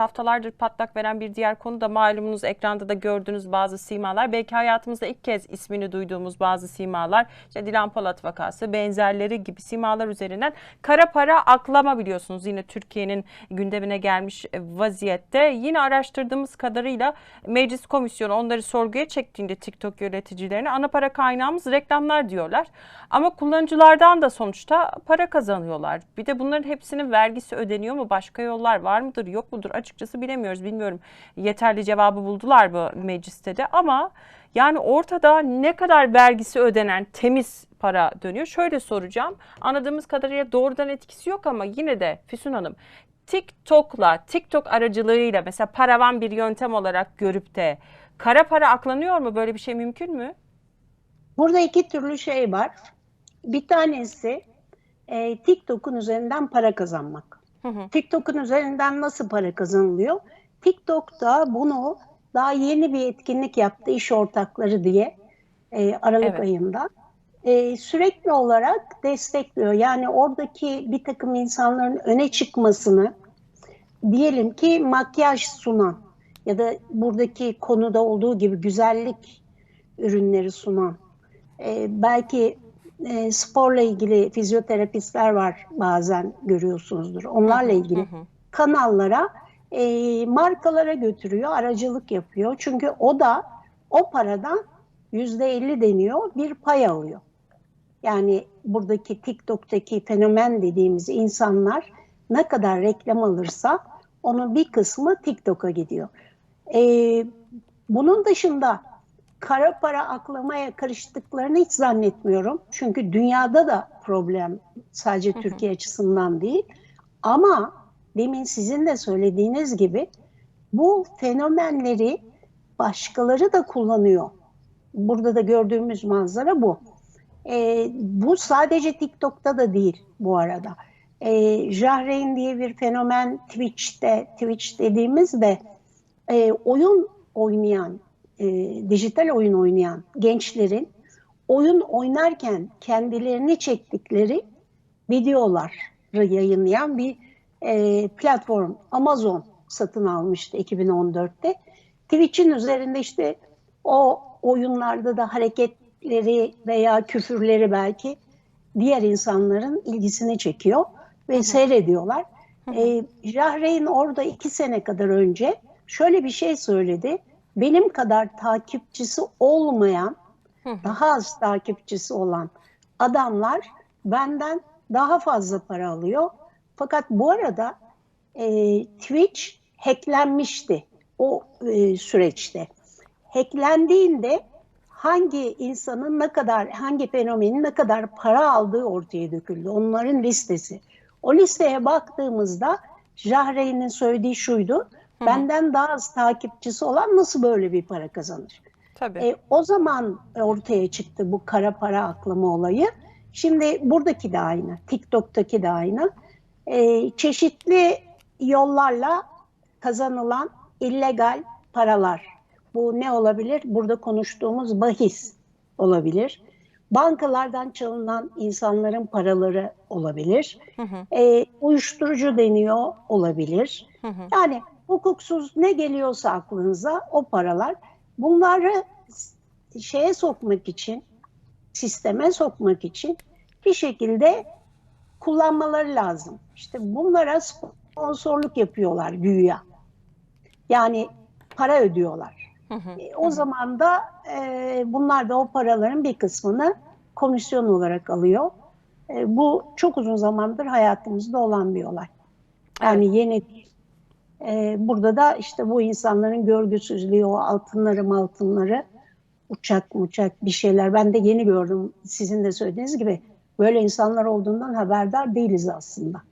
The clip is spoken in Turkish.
Haftalardır patlak veren bir diğer konu da malumunuz ekranda da gördüğünüz bazı simalar. Belki hayatımızda ilk kez ismini duyduğumuz bazı simalar. İşte Dilan Polat vakası benzerleri gibi simalar üzerinden kara para aklama biliyorsunuz. Yine Türkiye'nin gündemine gelmiş vaziyette. Yine araştırdığımız kadarıyla meclis komisyonu onları sorguya çektiğinde TikTok yöneticilerine ana para kaynağımız reklamlar diyorlar. Ama kullanıcılardan da sonuçta para kazanıyorlar. Bir de bunların hepsinin vergisi ödeniyor mu? Başka yollar var mıdır yok mudur? Açıkçası bilemiyoruz. Bilmiyorum yeterli cevabı buldular mı mecliste de ama yani ortada ne kadar vergisi ödenen temiz para dönüyor. Şöyle soracağım. Anladığımız kadarıyla doğrudan etkisi yok ama yine de Füsun Hanım TikTok'la, TikTok aracılığıyla mesela paravan bir yöntem olarak görüp de kara para aklanıyor mu? Böyle bir şey mümkün mü? Burada iki türlü şey var. Bir tanesi e, TikTok'un üzerinden para kazanmak. TikTok'un üzerinden nasıl para kazanılıyor? TikTok'ta bunu daha yeni bir etkinlik yaptı iş ortakları diye e, Aralık Evet. ayında. E, sürekli olarak destekliyor. Yani oradaki bir takım insanların öne çıkmasını diyelim ki makyaj sunan ya da buradaki konuda olduğu gibi güzellik ürünleri sunan e, belki e, sporla ilgili fizyoterapistler var bazen görüyorsunuzdur. Onlarla ilgili kanallara, e, markalara götürüyor, aracılık yapıyor. Çünkü o da o paradan yüzde elli deniyor bir pay alıyor. Yani buradaki TikTok'taki fenomen dediğimiz insanlar ne kadar reklam alırsa onun bir kısmı TikTok'a gidiyor. E, bunun dışında kara para aklamaya karıştıklarını hiç zannetmiyorum. Çünkü dünyada da problem sadece Türkiye açısından değil. Ama demin sizin de söylediğiniz gibi bu fenomenleri başkaları da kullanıyor. Burada da gördüğümüz manzara bu. Ee, bu sadece TikTok'ta da değil bu arada. Ee, Jahreyn diye bir fenomen Twitch'te, Twitch dediğimizde e, oyun oynayan, e, dijital oyun oynayan gençlerin oyun oynarken kendilerini çektikleri videoları yayınlayan bir e, platform Amazon satın almıştı 2014'te. Twitch'in üzerinde işte o oyunlarda da hareketleri veya küfürleri belki diğer insanların ilgisini çekiyor ve seyrediyorlar. E, Jahreyn orada iki sene kadar önce şöyle bir şey söyledi. Benim kadar takipçisi olmayan, daha az takipçisi olan adamlar benden daha fazla para alıyor. Fakat bu arada e, Twitch hacklenmişti o e, süreçte. Hacklendiğinde hangi insanın ne kadar, hangi fenomenin ne kadar para aldığı ortaya döküldü. Onların listesi. O listeye baktığımızda Jahreyn'in söylediği şuydu. Benden daha az takipçisi olan nasıl böyle bir para kazanır? Tabii. E, o zaman ortaya çıktı bu kara para aklama olayı. Şimdi buradaki de aynı, TikTok'taki de aynı. E, çeşitli yollarla kazanılan illegal paralar. Bu ne olabilir? Burada konuştuğumuz bahis olabilir. Bankalardan çalınan insanların paraları olabilir. Hı hı. E, uyuşturucu deniyor olabilir. Hı hı. Yani hukuksuz ne geliyorsa aklınıza o paralar bunları şeye sokmak için, sisteme sokmak için bir şekilde kullanmaları lazım. İşte bunlara sponsorluk yapıyorlar güya. Yani para ödüyorlar. Hı hı. E, o zaman da e, bunlar da o paraların bir kısmını komisyon olarak alıyor. E, bu çok uzun zamandır hayatımızda olan bir olay. Yani yeni değil. E, burada da işte bu insanların görgüsüzlüğü, o altınları altınları, uçak uçak bir şeyler. Ben de yeni gördüm sizin de söylediğiniz gibi. Böyle insanlar olduğundan haberdar değiliz aslında.